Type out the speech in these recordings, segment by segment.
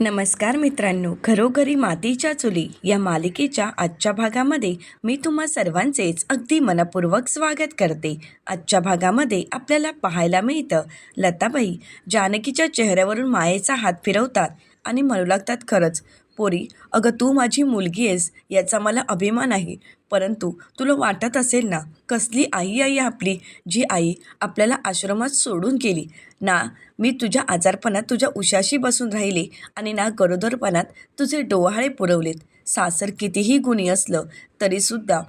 नमस्कार मित्रांनो घरोघरी मातीच्या चुली या मालिकेच्या आजच्या भागामध्ये मी तुम्हा सर्वांचेच अगदी मनपूर्वक स्वागत करते. आजच्या भागामध्ये आपल्याला पाहायला मिळतं लताबाई जानकीच्या चेहऱ्यावरून मायेचा हात फिरवतात आणि म्हणू लागतात खरंच पोरी अगं तू माझी मुलगी आहेस याचा मला अभिमान आहे. परंतु तुला वाटत असेल ना कसली आई आई आपली जी आई आपल्याला आश्रमात सोडून गेली. ना मी तुझ्या आजारपणात तुझ्या उशाशी बसून राहिले आणि ना गरोदरपणात तुझे डोहाळे पुरवलेत. सासर कितीही गुणी असलं तरीसुद्धा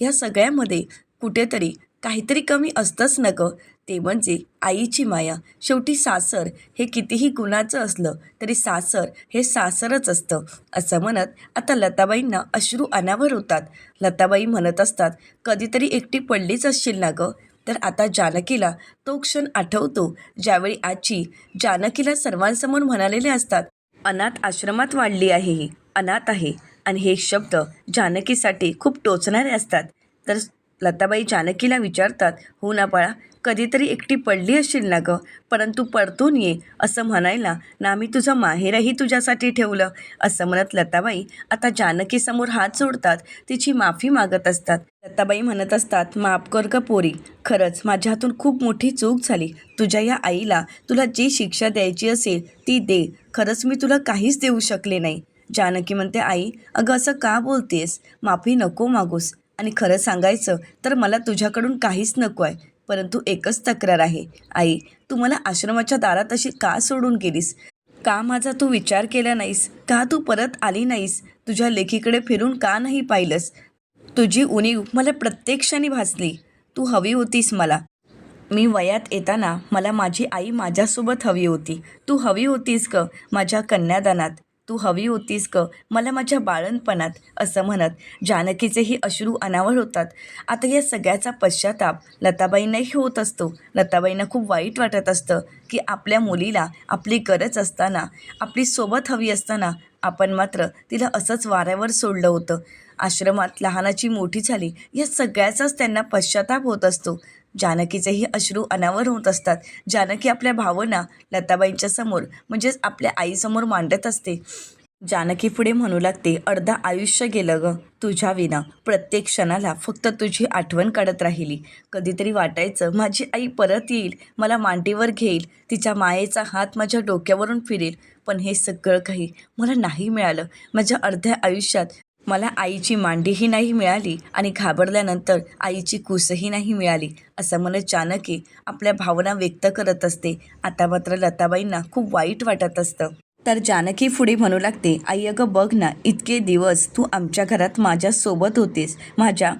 ह्या सगळ्यामध्ये कुठेतरी काहीतरी कमी असतंच न गं. ते म्हणजे आईची माया. शेवटी सासर हे कितीही गुणाचं असलं तरी सासर हे सासरच असतं असं म्हणत आता लताबाईंना अश्रू अनावर होतात. लताबाई म्हणत असतात कधीतरी एकटी पडलीच असशील ना गं. तर आता जानकीला तो क्षण आठवतो ज्यावेळी आजी जानकीला सर्वांसमोर म्हणालेले असतात अनाथ आश्रमात वाढली आहे ही अनाथ आहे. आणि हे शब्द जानकीसाठी खूप टोचणारे असतात. तर लताबाई जानकीला विचारतात हो ना बाळा कधीतरी एकटी पडली असशील ना गं. परंतु परतून ये असं म्हणायला ना मी तुझं माहेरही तुझ्यासाठी ठेवलं. असं म्हणत लताबाई आता जानकीसमोर हात जोडतात. तिची माफी मागत असतात. लताबाई म्हणत असतात माफ कर ग पोरी. खरंच माझ्या हातून खूप मोठी चूक झाली. तुझ्या या आईला तुला जी शिक्षा द्यायची असेल ती दे. खरंच मी तुला काहीच देऊ शकले नाही. जानकी म्हणते आई अगं असं का बोलतेस? माफी नको मागूस. आणि खरं सांगायचं तर मला तुझ्याकडून काहीच नको आहे. परंतु एकच तक्रार आहे. आई तू मला आश्रमाच्या दारात अशी का सोडून गेलीस? का माझा तू विचार केला नाहीस? का तू परत आली नाहीस? तुझ्या लेखीकडे फिरून का नाही पाहिलंस? तुझी उणीव मला प्रत्येक क्षणी भासली. तू हवी होतीस मला. मी वयात येताना मला माझी आई माझ्यासोबत हवी होती. तू हवी होतीस ग माझ्या कन्यादानात. तू हवी होतीस ग. मला माझ्या बाळणपणात असं म्हणत जानकीचेही अश्रू अनावर होतात. आता या सगळ्याचा पश्चाताप लताबाईंनाही होत असतो. लताबाईंना खूप वाईट वाटत असतं की आपल्या मुलीला आपली गरज असताना आपली सोबत हवी असताना आपण मात्र तिला असंच वाऱ्यावर सोडलं होतं. आश्रमात लहानाची मोठी झाली या सगळ्याचाच त्यांना पश्चाताप होत असतो. जानकीचेही अश्रू अनावर होत असतात. जानकी आपल्या भावना लताबाईंच्या समोर म्हणजेच आपल्या आईसमोर मांडत असते. जानकी पुढे म्हणू लागते अर्धा आयुष्य गेलं ग तुझ्या विना. प्रत्येक क्षणाला फक्त तुझी आठवण काढत राहिली. कधीतरी वाटायचं माझी आई परत येईल मला मांडीवर घेईल तिच्या मायेचा हात माझ्या डोक्यावरून फिरेल. पण हे सगळं काही मला नाही मिळालं. माझ्या अर्ध्या आयुष्यात मला आईची मांडीही नाही मिळाली आणि घाबरल्यानंतर आईची कुसही नाही मिळाली असं म्हणत जानकी आपल्या भावना व्यक्त करत असते. आता मात्र लताबाईंना खूप वाईट वाटत असतं. तर जानकी पुढे म्हणू लागते आई अगं बघ ना इतके दिवस तू आमच्या घरात माझ्यासोबत होतीस माझ्या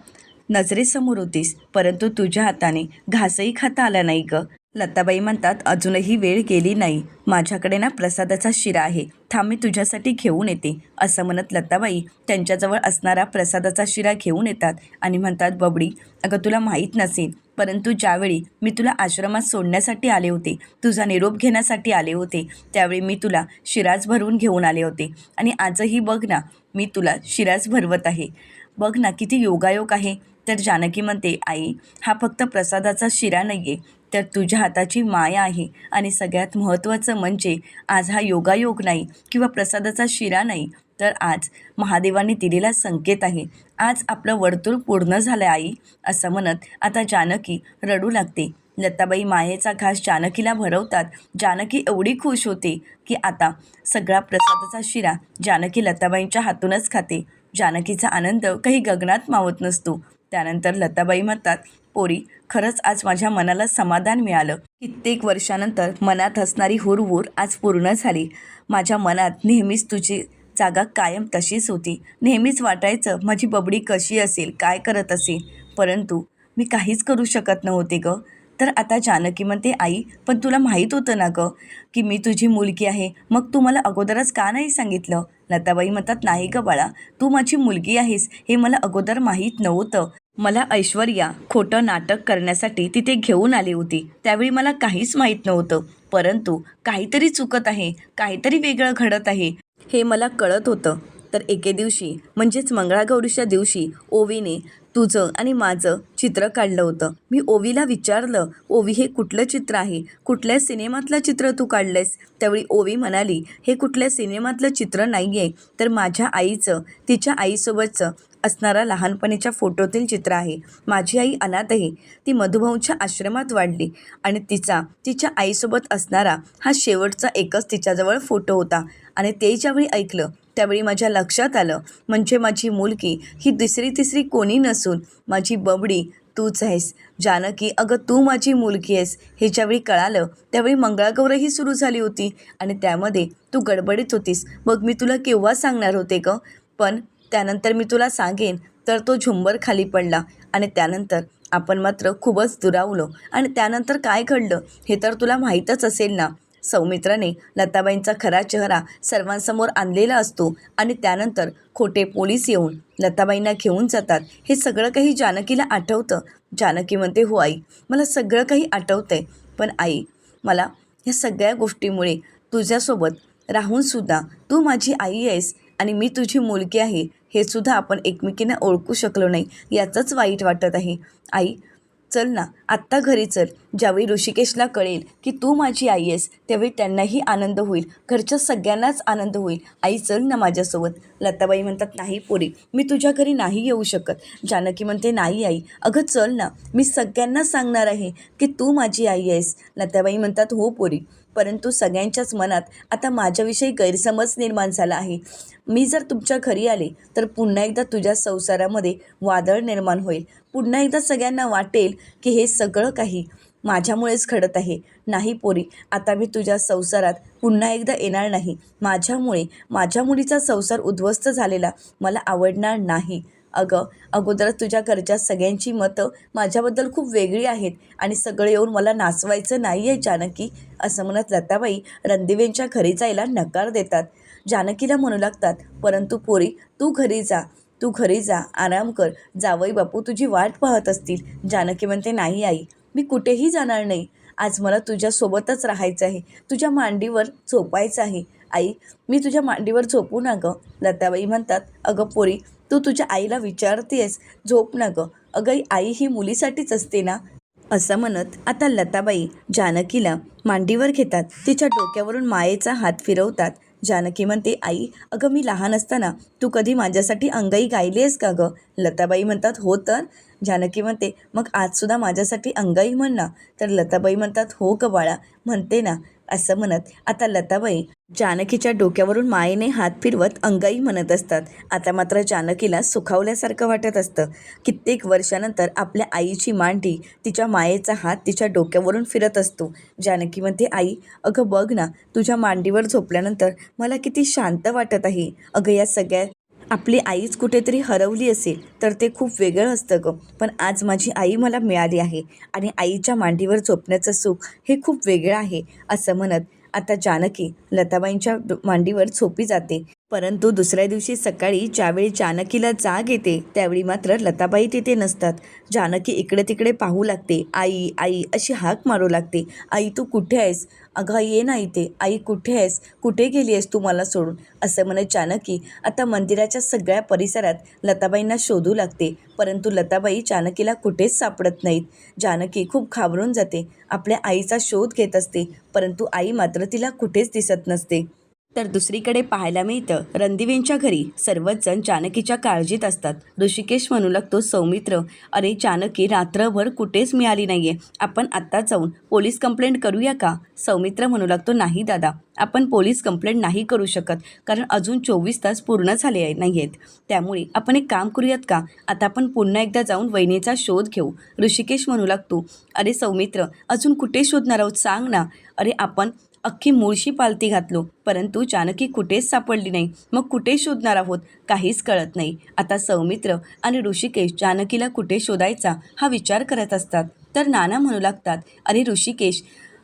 नजरेसमोर होतीस परंतु तुझ्या हाताने घासही खाता आला नाही ग. लताबाई म्हणतात अजूनही वेळ गेली नाही. माझ्याकडे ना प्रसादाचा शिरा आहे. थांब मी तुझ्यासाठी घेऊन येते. असं म्हणत लताबाई त्यांच्याजवळ असणारा प्रसादाचा शिरा घेऊन येतात आणि म्हणतात बबडी अगं तुला माहीत नसेल परंतु ज्यावेळी मी तुला आश्रमात सोडण्यासाठी आले होते तुझा निरोप घेण्यासाठी आले होते त्यावेळी मी तुला शिराज भरून घेऊन आले होते. आणि आजही बघ ना मी तुला शिराज भरवत आहे. बघ ना किती योगायोग आहे. तर जानकी म्हणते आई हा फक्त प्रसादाचा शिरा नाही आहे तर तुझ्या हाताची माया आहे. आणि सगळ्यात महत्त्वाचं म्हणजे आज हा योगायोग नाही किंवा प्रसादाचा शिरा नाही. तर आज महादेवाने दिलेला संकेत आहे. आज आपलं वर्तुळ पूर्ण झालं आई असं म्हणत आता जानकी रडू लागते. लताबाई मायेचा घास जानकीला भरवतात. जानकी एवढी खुश होते की आता सगळा प्रसादाचा शिरा जानकी लताबाईंच्या हातूनच खाते. जानकीचा आनंद काही गगनात मावत नसतो. त्यानंतर लताबाई म्हणतात पोरी खरंच आज माझ्या मनाला समाधान मिळालं. कित्येक वर्षानंतर मनात असणारी हुरवूर आज पूर्ण झाली. माझ्या मनात नेहमीच तुझी जागा कायम तशीच होती. नेहमीच वाटायचं माझी बबडी कशी असेल काय करत असेल? परंतु मी काहीच करू शकत नव्हते ग. तर आता जानकी म्हणते आई पण तुला माहीत होतं ना गं की मी तुझी मुलगी आहे. मग तू मला अगोदरच का नाही सांगितलं? लताबाई म्हणतात नाही ग बाळा तू माझी मुलगी आहेस. हे मला अगोदर माहीत नव्हतं. मला ऐश्वर्या खोटं नाटक करण्यासाठी तिथे घेऊन आली होती. त्यावेळी मला काहीच माहीत नव्हतं. परंतु काहीतरी चुकत आहे काहीतरी वेगळं घडत आहे हे मला कळत होतं. तर एके दिवशी म्हणजेच मंगळागौरीच्या दिवशी ओवीने तुझं आणि माझं चित्र काढलं होतं. मी ओवीला विचारलं ओवी हे कुठलं चित्र आहे? कुठल्या सिनेमातलं चित्र तू काढलंयस? त्यावेळी ओवी म्हणाली हे कुठल्या सिनेमातलं चित्र नाही आहे तर माझ्या आईचं तिच्या आईसोबतचं असणारा लहानपणीच्या फोटोतील चित्र आहे. माझी आई अनाथ आहे ती मधुभाऊच्या आश्रमात वाढली आणि तिचा तिच्या आईसोबत असणारा हा शेवटचा एकच तिच्याजवळ फोटो होता. आणि ते ज्यावेळी ऐकलं त्यावेळी माझ्या लक्षात आलं म्हणजे माझी मुलगी ही दुसरी तिसरी कोणी नसून माझी बबडी तूच आहेस. जानकी अगं तू माझी मुलगी आहेस. हे ज्यावेळी कळालं त्यावेळी मंगळागौरही सुरू झाली होती आणि त्यामध्ये तू गडबडीत होतीस. मग मी तुला केव्हा सांगणार होते ग? पण त्यानंतर मी तुला सांगेन. तर तो झुंबर खाली पडला आणि त्यानंतर आपण मात्र खूपच दुरावलो. आणि त्यानंतर काय घडलं हे तर तुला माहीतच असेल ना. सौमित्राने लताबाईंचा खरा चेहरा सर्वांसमोर आणलेला असतो आणि त्यानंतर खोटे पोलीस येऊन लताबाईंना घेऊन जातात. हे सगळं काही जानकीला आठवतं. जानकी म्हणते हो आई मला सगळं काही आठवतंय. पण आई मला ह्या सगळ्या गोष्टीमुळे तुझ्यासोबत राहूनसुद्धा तू माझी आई आहेस आणि मी तुझी मुलगी आहे. हे सुद्धा आपण एकमेकींना ओळखू शकलो नाही याचंच वाईट वाटत आहे. आई चल ना आत्ता घरी चल. ज्यावेळी ऋषिकेशला कळेल की तू माझी आई आहेस त्यावेळी त्यांनाही आनंद होईल. घरच्या सगळ्यांनाच आनंद होईल. आई चल ना माझ्यासोबत. लताबाई म्हणतात नाही पोरी मी तुझ्या घरी नाही येऊ शकत. जानकी म्हणते नाही आई. अगं चल ना. मी सगळ्यांना सांगणार आहे की तू माझी आई आहेस. लताबाई म्हणतात हो पोरी. परंतु सगळ्यांच्याच मनात आता माझ्याविषयी गैरसमज निर्माण झाला आहे. मी जर तुमच्या घरी आले तर पुन्हा एकदा तुझ्या संसारामध्ये वादळ निर्माण होईल. पुन्हा एकदा सगळ्यांना वाटेल की हे सगळं काही माझ्यामुळेच घडत आहे. नाही पोरी आता मी तुझ्या संसारात पुन्हा एकदा येणार नाही. माझ्यामुळे माझ्या मुलीचा संसार उद्ध्वस्त झालेला मला आवडणार नाही. अगं अगोदरच तुझ्या घरच्या सगळ्यांची मतं माझ्याबद्दल खूप वेगळी आहेत आणि सगळे येऊन मला नाचवायचं नाही आहे जानकी. असं म्हणत लताबाई रणदिवेंच्या घरी जायला नकार देतात. जानकीला म्हणू लागतात परंतु पोरी तू घरी जा तू घरी जा आराम कर जावई बापू तुझी वाट पाहत असतील. जानकी म्हणते नाही आई मी कुठेही जाणार नाही. आज मला तुझ्यासोबतच राहायचं आहे. तुझ्या मांडीवर झोपायचं आहे. आई मी तुझ्या मांडीवर झोपू ना गं. लताबाई म्हणतात अगं पोरी तू तुझ्या आईला विचारतेस झोप ना गं. अगं आई ही मुलीसाठीच असते ना? असं म्हणत आता लताबाई जानकीला मांडीवर घेतात. तिच्या डोक्यावरून मायेचा हात फिरवतात. जानकी म्हणते आई अगं मी लहान असताना तू कधी माझ्यासाठी अंगाई गायली आहेस का गं? लताबाई म्हणतात हो तर. जानकी म्हणते मग आजसुद्धा माझ्यासाठी अंगाई म्हण ना. तर लताबाई म्हणतात हो ग बाळा. म्हणते ना असं म्हणत आता लताबाई जानकीच्या डोक्यावरून मायेने हात फिरवत अंगाई म्हणत असतात. आता मात्र जानकीला सुखावल्यासारखं वाटत असतं. कित्येक वर्षानंतर आपल्या आईची मांडी तिच्या मायेचा हात तिच्या डोक्यावरून फिरत असतो. जानकी म्हणते आई अगं बघ ना तुझ्या मांडीवर झोपल्यानंतर मला किती शांत वाटत आहे. अगं या सगळ्या आपली आईच कुठेतरी हरवली असेल तर ते खूप वेगळं असतं गं. पण आज माझी आई मला मिळाली आहे आणि आईच्या मांडीवर झोपण्याचं सुख हे खूप वेगळं आहे असं म्हणत आता जानकी लताबाईंच्या मांडीवर झोपी जाते. परंतु दुसऱ्या दिवशी सकाळी ज्यावेळी जानकीला जाग येते त्यावेळी मात्र लताबाई तिथे नसतात. जानकी इकडे तिकडे पाहू लागते. आई आई अशी हाक मारू लागते. आई तू कुठे आहेस? अगं ये ना इथे. आई कुठे आहेस? कुठे गेली आहेस तू मला सोडून? असं म्हणत जानकी आता मंदिराच्या सगळ्या परिसरात लताबाईंना शोधू लागते. परंतु लताबाई जानकीला कुठेच सापडत नाहीत. जानकी खूप घाबरून जाते. आपल्या आईचा शोध घेत असते. परंतु आई मात्र तिला कुठेच दिसत नसते. तर दुसरीकडे पाहायला मिळतं रणदिवेंच्या घरी सर्वच जण जानकीच्या काळजीत असतात. ऋषिकेश म्हणू लागतो सौमित्र अरे जानकी रात्रभर कुठेच मिळाली नाहीये. आपण आत्ता जाऊन पोलीस कंप्लेंट करूया का? सौमित्र म्हणू लागतो नाही दादा आपण पोलीस कंप्लेंट नाही करू शकत कारण अजून चोवीस तास पूर्ण झाले आहे नाही आहेत त्यामुळे आपण एक काम करूयात का? आता आपण पुन्हा एकदा जाऊन वहिनीचा शोध घेऊ. ऋषिकेश म्हणू लागतो अरे सौमित्र अजून कुठे शोधणार आहोत? सांग ना. अरे आपण अख्खी मुळशी पालती घातलो परंतु जानकी कुठेच सापडली नाही. मग कुठे शोधणार आहोत? काहीच कळत नाही. आता सौमित्र आणि ऋषिकेश जानकीला कुठे शोधायचा हा विचार करत असतात. तर नाना म्हणू लागतात अरे ऋषिकेश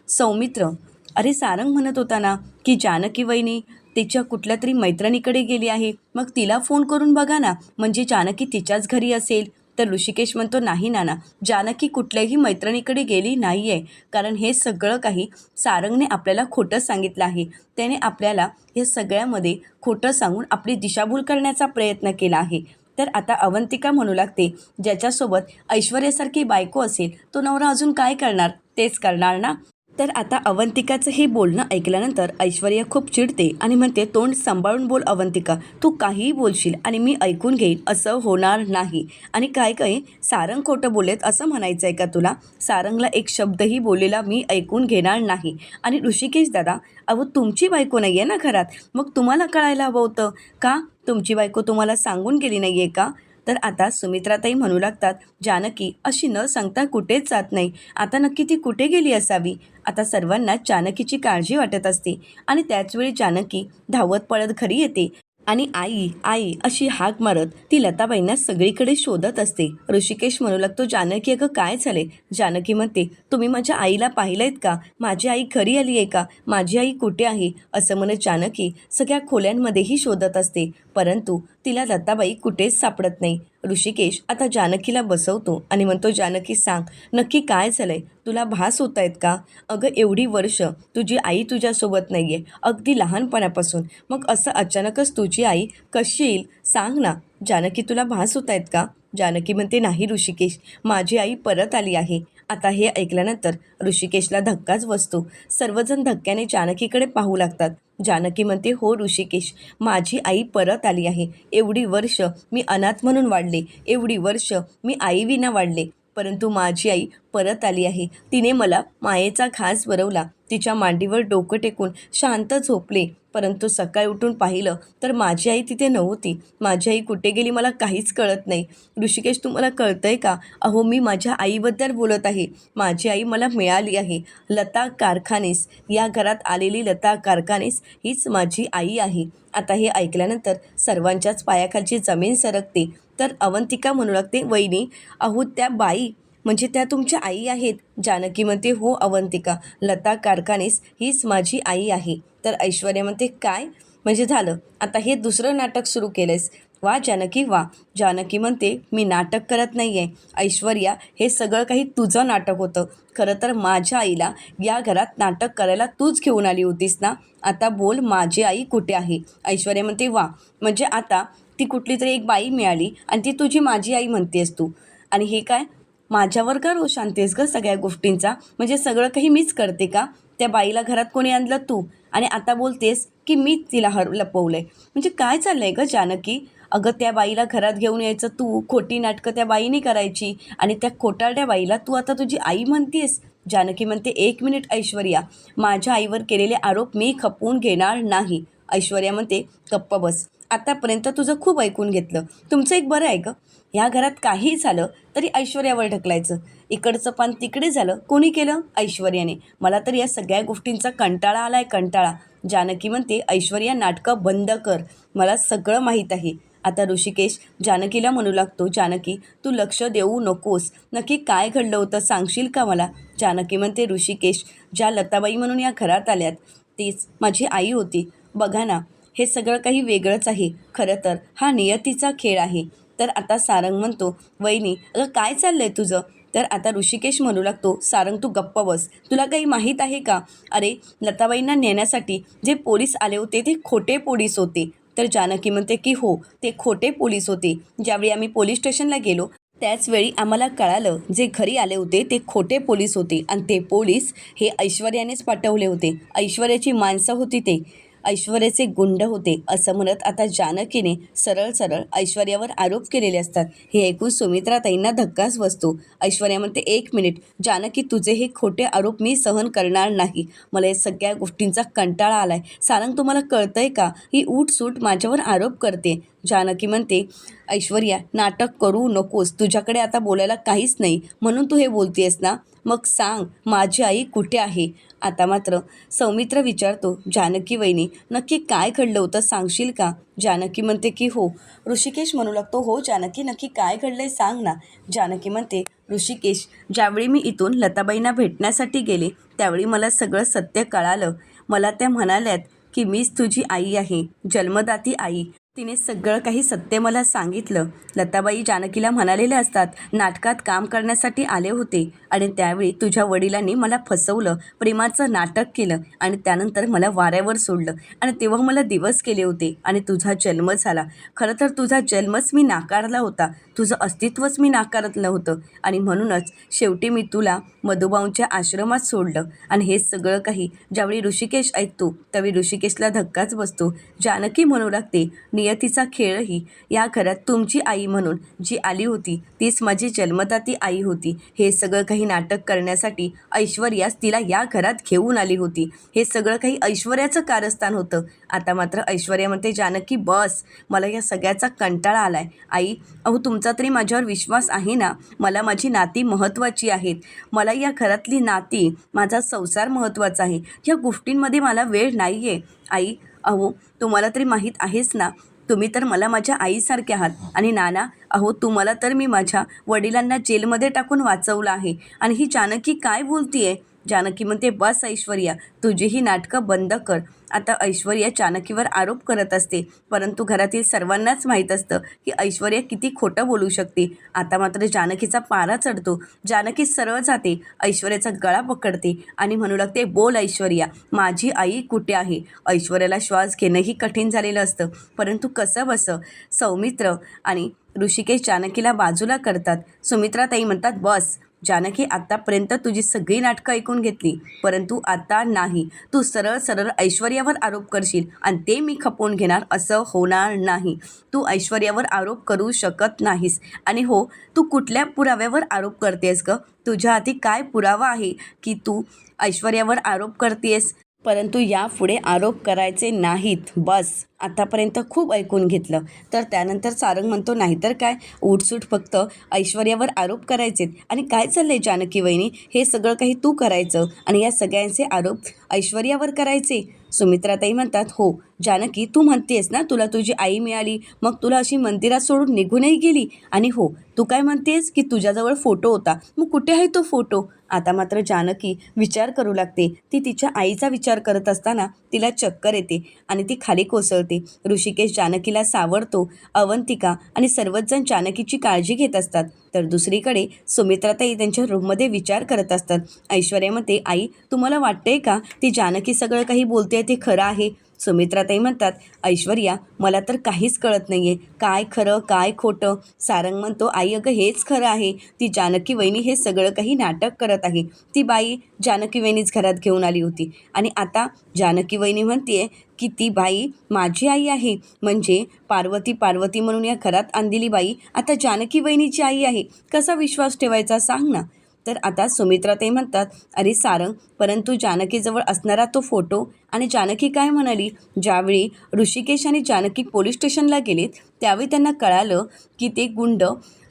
सौमित्र अरे सारंग म्हणत होता ना की जानकी वहिनी तिच्या कुठल्या तरी मैत्रिणीकडे गेली आहे. मग तिला फोन करून बघा ना म्हणजे जानकी तिच्याच घरी असेल. तर ऋषिकेश म्हणतो नाही नाना जानकी कुठल्याही मैत्रिणीकडे गेली नाही आहे कारण हे सगळं काही सारंगने आपल्याला खोटं सांगितलं आहे. त्याने आपल्याला हे सगळ्यामध्ये खोटं सांगून आपली दिशाभूल करण्याचा प्रयत्न केला आहे. तर आता अवंतिका म्हणू लागते ज्याच्यासोबत ऐश्वर्यासारखी बायको असेल तो नवरा अजून काय करणार? तेच करणार ना? तर आता अवंतिकाचं हे बोलणं ऐकल्यानंतर ऐश्वर्या खूप चिडते आणि म्हणते तोंड सांभाळून बोल अवंतिका तू काहीही बोलशील आणि मी ऐकून घेईन असं होणार नाही. आणि काय काय सारंग खोटं बोलेत असं म्हणायचं आहे का तुला? सारंगला एक शब्दही बोलेला मी ऐकून घेणार नाही. आणि ऋषिकेश दादा अहो तुमची बायको नाही आहे ना घरात? मग तुम्हाला कळायला हवं होतं. का? तुमची बायको तुम्हाला सांगून गेली नाही आहे का? तर आता सुमित्राताई म्हणू लागतात जानकी अशी न सांगता कुठेच जात नाही. आता नक्की ती कुठे गेली असावी? आता सर्वांना जानकीची काळजी वाटत असते आणि त्याचवेळी जानकी धावत पळत घरी येते आणि आई आई अशी हाक मारत ती लताबाईंना सगळीकडे शोधत असते. ऋषिकेश म्हणू लागतो जानकी अगं काय झाले? जानकी म्हणते तुम्ही माझ्या आईला पाहिलंयत का? माझी आई घरी आली आहे का? माझी आई कुठे आहे? असं म्हणत जानकी सगळ्या खोल्यांमध्येही शोधत असते. परंतु तिला लताबाई कुठेच सापडत नाही. ऋषिकेश आता जानकीला बसवतो आणि म्हणतो जानकी सांग नक्की काय झालंय? तुला भास होत आहेत का? अगं एवढी वर्ष तुझी आई तुझ्यासोबत नाही आहे अगदी लहानपणापासून. मग असं अचानकच तुझी आई कशी येईल? सांग ना. जानकी तुला भास होत आहेत का? जानकी म्हणते नाही ऋषिकेश माझी आई परत आली आहे. आता हे ऐकल्यानंतर ऋषिकेशला धक्काच बसतो. सर्वजण धक्क्याने जानकीकडे पाहू लागतात. जानकी म्हणते हो ऋषिकेश माझी आई परत आली आहे. एवढी वर्ष मी अनाथ म्हणून वाढले. एवढी वर्ष मी आईविना वाढले. परंतु माझी आई परत आली आहे. तिने मला मायेचा घास वरवला. तिच्या मांडीवर डोकं टेकून शांत झोपले. परंतु सकाळी उठून पाहिलं तर माझी आई तिथे नव्हती. माझी आई कुठे गेली मला काहीच कळत नाही. ऋषिकेश तुम्हाला कळतंय का? अहो मी माझ्या आईबद्दल बोलत आहे. माझी आई मला मिळाली आहे. लता कारखानेस. या घरात आलेली लता कारखानेस हीच माझी आई आहे. आता हे ऐकल्यानंतर सर्वांच्याच पायाखालची जमीन सरकते. तर अवंतिका म्हणू लागते वहिनी अहो त्या बाई म्हणजे त्या तुमच्या आई आहेत. जानकी म्हणते हो अवंतिका लता कारखानेस हीच माझी आई आहे. तर ऐश्वर्या म्हणते काय? म्हणजे झालं. आता हे दुसरं नाटक सुरू केलंयस. वा जानकी वा. जानकी म्हणते मी नाटक करत नाही आहे ऐश्वर्या हे सगळं काही तुझं नाटक होतं. खरं तर माझ्या आईला या घरात नाटक करायला तूच घेऊन आली होतीस ना? आता बोल माझी आई कुठे आहे? ऐश्वर्या म्हणते वा. म्हणजे आता ती कुठली तरी एक बाई मिळाली आणि ती तुझी माझी आई म्हणतेस तू. आणि हे काय? माझ्यावर का रोष आणतेस गं सगळ्या गोष्टींचा? म्हणजे सगळं काही मीच करते का? त्या बाईला घरात कोणी आणलं तू? आणि आता बोलतेस की मी तिला हर लपवलं आहे म्हणजे काय चाललं आहे गं जानकी? अगं त्या बाईला घरात घेऊन यायचं तू खोटी नाटकं त्या बाईने करायची आणि त्या खोटारड्या बाईला तू आता तुझी आई म्हणतेस जानकी म्हणते एक मिनिट ऐश्वर्या माझ्या आईवर केलेले आरोप मी खपवून घेणार नाही. ऐश्वर्या म्हणते गप्प बस. आतापर्यंत तुझं खूप ऐकून घेतलं. तुमचं एक बरं आहे गं. ह्या घरात काही झालं तरी ऐश्वर्यावर ढकलायचं. इकडचं पान तिकडे झालं. कोणी केलं? ऐश्वर्याने. मला तर या सगळ्या गोष्टींचा कंटाळा आला आहे कंटाळा. जानकी म्हणते ऐश्वर्या नाटकं बंद कर. मला सगळं माहीत आहे. आता ऋषिकेश जानकीला म्हणू लागतो जानकी तू लक्ष देऊ नकोस. नक्की काय घडलं होतं सांगशील का मला? जानकी म्हणते ऋषिकेश ज्या लताबाई म्हणून या घरात आल्यात तीच माझी आई होती. बघा ना हे सगळं काही वेगळंच आहे. खरं तर हा नियतीचा खेळ आहे. तर आता सारंग म्हणतो वहिनी अगं काय चाललं आहे तुझं? तर आता ऋषिकेश म्हणू लागतो सारंग तू गप्प बस. तुला काही माहीत आहे का? अरे लताबाईंना नेण्यासाठी जे पोलीस आले होते ते खोटे पोलीस होते. तर जानकी म्हणते की हो ते खोटे पोलीस होते. ज्यावेळी आम्ही पोलीस स्टेशनला गेलो त्याचवेळी आम्हाला कळालं जे घरी आले होते ते खोटे पोलीस होते. आणि ते पोलीस हे ऐश्वर्यानेच पाठवले होते. ऐश्वर्याची माणसं होती ते. ऐश्वर्याचे गुंड होते असं म्हणत आता जानकीने सरळ सरळ ऐश्वर्यावर आरोप केलेले असतात. हे ऐकून सुमित्राताईंना धक्काच बसतो. ऐश्वर्या म्हणते एक मिनिट जानकी तुझे हे खोटे आरोप मी सहन करणार नाही. मला या सगळ्या गोष्टींचा कंटाळा आलाय. सारंग तुम्हाला कळतंय का? ही सूट माझ्यावर आरोप करते. जानकी म्हणते ऐश्वर्या नाटक करू नकोस. तुझ्याकडे आता बोलायला काहीच नाही. म्हणून तू हे बोलतेस ना? मग सांग माझी आई कुठे आहे? आता मात्र सौमित्र विचारतो जानकी वहिनी नक्की काय घडलं होतं सांगशील का? जानकी म्हणते की हो. ऋषिकेश म्हणू लागतो हो जानकी नक्की काय घडलंय सांग ना. जानकी म्हणते ऋषिकेश ज्यावेळी मी इथून लताबाईंना भेटण्यासाठी गेले त्यावेळी मला सगळं सत्य कळालं. मला त्या म्हणाल्यात की मीच तुझी आई आहे जन्मदाती आई. तिने सगळं काही सत्य मला सांगितलं. लताबाई जानकीला म्हणालेले असतात नाटकात काम करण्यासाठी आले होते आणि त्यावेळी तुझ्या वडिलांनी मला फसवलं प्रेमाचं नाटक केलं आणि त्यानंतर मला वाऱ्यावर सोडलं आणि तेव्हा मला दिवस केले होते आणि तुझा जन्म झाला. खरं तर तुझा जन्मच मी नाकारला होता. तुझं अस्तित्वच मी नाकारतलं होतं आणि म्हणूनच शेवटी मी तुला मधुबाऊंच्या आश्रमात सोडलं आणि हे सगळं काही ज्यावेळी ऋषिकेश ऐकतो त्यावेळी ऋषिकेशला धक्काच बसतो. जानकी म्हणू लागते नियतीचा खेळही या घरात तुमची आई म्हणून जी आली होती तीच माझी जन्मदाती आई होती. हे सगळं काही नाटक करण्यासाठी ऐश्वर्यास तिला या घरात घेऊन आली होती. हे सगळं काही ऐश्वर्याचं कारस्थान होतं. आता मात्र ऐश्वर्या म्हणते जानकी बस. मला या सगळ्याचा कंटाळा आलाय. आई अहो तुमचा तरी माझ्यावर विश्वास आहे ना? मला माझी नाती महत्त्वाची आहेत. मला या घरातली नाती माझा संसार महत्त्वाचा आहे. या गोष्टींमध्ये मला वेळ नाही आहे आई अहो तुम्हाला तरी माहीत आहेच ना? तुम्ही तर मला माझ्या आईसारखे आहात. आणि नाना अहो तुम्हाला तर मी माझ्या वडिलांना जेलमध्ये टाकून वाचवलं आहे. आणि ही जानकी काय बोलतीये? जानकी म्हणते बस ऐश्वर्या तुझी ही नाटकं बंद कर. आता ऐश्वर्या जानकीवर आरोप करत असते. परंतु घरातील सर्वांनाच माहीत असतं की ऐश्वर्या किती खोटं बोलू शकते. आता मात्र जानकीचा पारा चढतो. जानकी सरळ जाते. ऐश्वर्याचा गळा पकडते आणि म्हणू लागते बोल ऐश्वर्या माझी आई कुठे आहे? ऐश्वर्याला श्वास घेणंही कठीण झालेलं असतं. परंतु कसं बसं? सौमित्र आणि ऋषिकेश जानकीला बाजूला करतात. सुमित्राताई म्हणतात बस जानकी आत्तापर्यंत तुझी सगळी नाटकं ऐकून घेतली परंतु आता नाही. तू सरळ सरळ ऐश्वर्यावर आरोप करशील आणि ते मी खपवून घेणार असं होणार नाही. तू ऐश्वर्यावर आरोप करू शकत नाहीस. आणि हो तू कुठल्या पुराव्यावर आरोप करतेस ग? तुझ्या हाती काय पुरावा आहे की तू ऐश्वर्यावर आरोप करतेस परंतु यापुढे आरोप करायचे नाहीत. बस. आतापर्यंत खूप ऐकून घेतलं. तर त्यानंतर सारंग म्हणतो नाहीतर काय? उठसूट फक्त ऐश्वर्यावर आरोप करायचेत. आणि काय चाललंय जानकी वहिनी? हे सगळं काही तू करायचं? आणि या सगळ्यांचे आरोप ऐश्वर्यावर करायचे? सुमित्राताई म्हणतात हो. जानकी तू म्हणतेस ना तुला तुझी आई मिळाली मग तुला अशी मंदिरात सोडून निघूनही गेली? आणि हो तू काय म्हणतेस की तुझ्याजवळ फोटो होता. मग कुठे आहे तो फोटो? आता मात्र जानकी विचार करू लागते. ती तिच्या आईचा विचार करत असताना तिला चक्कर येते आणि ती खाली कोसळते. ऋषिकेश जानकीला सावरतो अवंतिका आणि सर्वच जण जानकीची काळजी घेत असतात. तर दुसरीकडे सुमित्राताई त्यांच्या रूममध्ये विचार करत असतात. ऐश्वर्यामध्ये आई तुम्हाला वाटतंय का? ती जानकी सगळं काही बोलते ते खरं आहे. सुमित्राताई म्हणतात ऐश्वर्या मला तर काहीच कळत नाही आहे काय खरं काय खोटं? सारंग म्हणतो आई अगं हेच खरं आहे. ती जानकी वहिनी हे सगळं काही नाटक करत आहे. ती बाई जानकी वहिनीच घरात घेऊन आली होती. आणि आता जानकी वहिनी म्हणते की ती बाई माझी आई आहे. म्हणजे पार्वती पार्वती म्हणून या घरात आणलेली बाई आता जानकी वहिनीची आई आहे. कसा विश्वास ठेवायचा सांग ना. तर आता सुमित्रा ते म्हणतात अरे सारंग परंतु जानकीजवळ असणारा तो फोटो आणि जानकी काय म्हणाली? ज्यावेळी ऋषिकेश आणि जानकी पोलीस स्टेशनला गेलेत त्यावेळी त्यांना कळालं की ते गुंड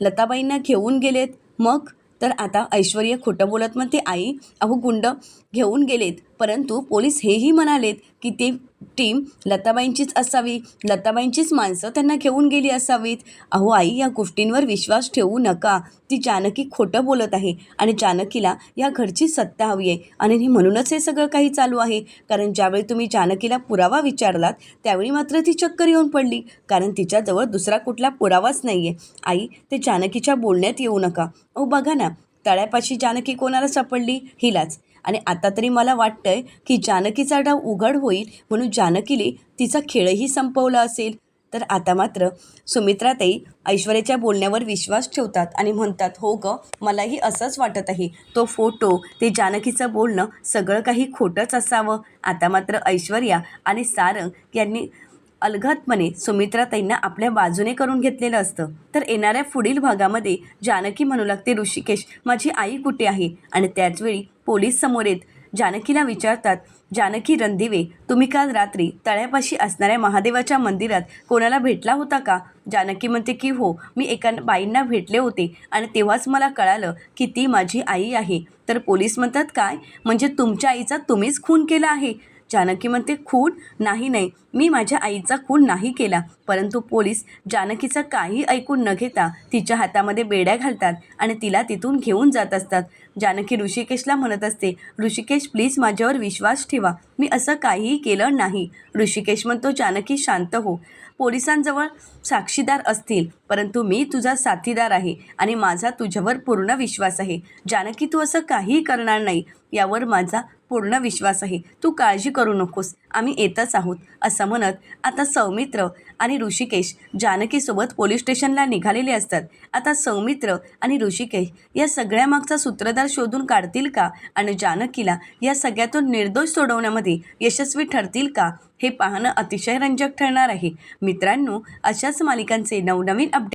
लताबाईंना घेऊन गेलेत. मग? तर आता ऐश्वर्या खोटं बोलत म्हणते आई अहो गुंड घेऊन गेलेत. परंतु पोलीस हेही म्हणालेत की ती टीम लताबाईंचीच असावी. लताबाईंचीच माणसं त्यांना घेऊन गेली असावीत. अहो आई या गोष्टींवर विश्वास ठेवू नका. ती जानकी खोटं बोलत आहे आणि जानकीला या घरची सत्ता हवी आहे. आणि हे म्हणूनच हे सगळं काही चालू आहे. कारण ज्यावेळी तुम्ही जानकीला पुरावा विचारलात त्यावेळी मात्र ती चक्कर येऊन पडली. कारण तिच्याजवळ दुसरा कुठला पुरावाच नाही आहे आई ते जानकीच्या बोलण्यात येऊ नका. अहो बघा ना तळ्यापाशी जानकी कोणाला सापडली? हिलाच. आणि आता तरी मला वाटतंय की जानकीचा डाव उघड होईल म्हणून जानकीने तिचा खेळही संपवला असेल. तर आता मात्र सुमित्राताई ऐश्वर्याच्या बोलण्यावर विश्वास ठेवतात आणि म्हणतात हो ग मलाही असंच वाटत आहे. तो फोटो ते जानकीचं बोलणं सगळं काही खोटंच असावं. आता मात्र ऐश्वर्या आणि सारंग यांनी अलगदपणे सुमित्राताईंना आपल्या बाजूने करून घेतलेलं असतं. तर येणाऱ्या पुढील भागामध्ये जानकी म्हणू लागते ऋषिकेश माझी आई कुठे आहे? आणि त्याचवेळी पोलीस समोर येत जानकीला विचारतात जानकी रणदिवे तुम्ही काल रात्री तळ्यापाशी असणाऱ्या महादेवाच्या मंदिरात कोणाला भेटला होता का? जानकी म्हणते की हो मी एका बाईंना भेटले होते आणि तेव्हाच मला कळालं की ती माझी आई आहे. तर पोलीस म्हणतात काय? म्हणजे तुमच्या आईचा तुम्हीच खून केला आहे? जानकी म्हणते खून? नाही नाही. मी माझ्या आईचा खून नाही केला परंतु पोलीस जानकीचं काही ऐकून न घेता तिच्या हातामध्ये बेड्या घालतात आणि तिला तिथून घेऊन जात असतात. जानकी ऋषिकेशला म्हणत असते ऋषिकेश प्लीज माझ्यावर विश्वास ठेवा. मी असं काहीही केलं नाही. ऋषिकेश म्हणतो जानकी शांत हो. पोलिसांजवळ साक्षीदार असतील परंतु मी तुझा साथीदार आहे आणि माझा तुझ्यावर पूर्ण विश्वास आहे. जानकी तू असं काहीही करणार नाही. यावर माझा पूर्ण विश्वास आहे. तू काळजी करू नकोस. आम्ही येतच आहोत असं असं म्हणत आता सौमित्र आणि ऋषिकेश जानकीसोबत पोलीस स्टेशनला निघालेले असतात. आता सौमित्र आणि ऋषिकेश या सगळ्यामागचा सूत्रधार शोधून काढतील का? आणि जानकीला या सगळ्यातून निर्दोष सोडवण्यामध्ये यशस्वी ठरतील का? हे पाहणं अतिशय रंजक ठरणार आहे. मित्रांनो अशाच मालिकांचे नवनवीन अपडेट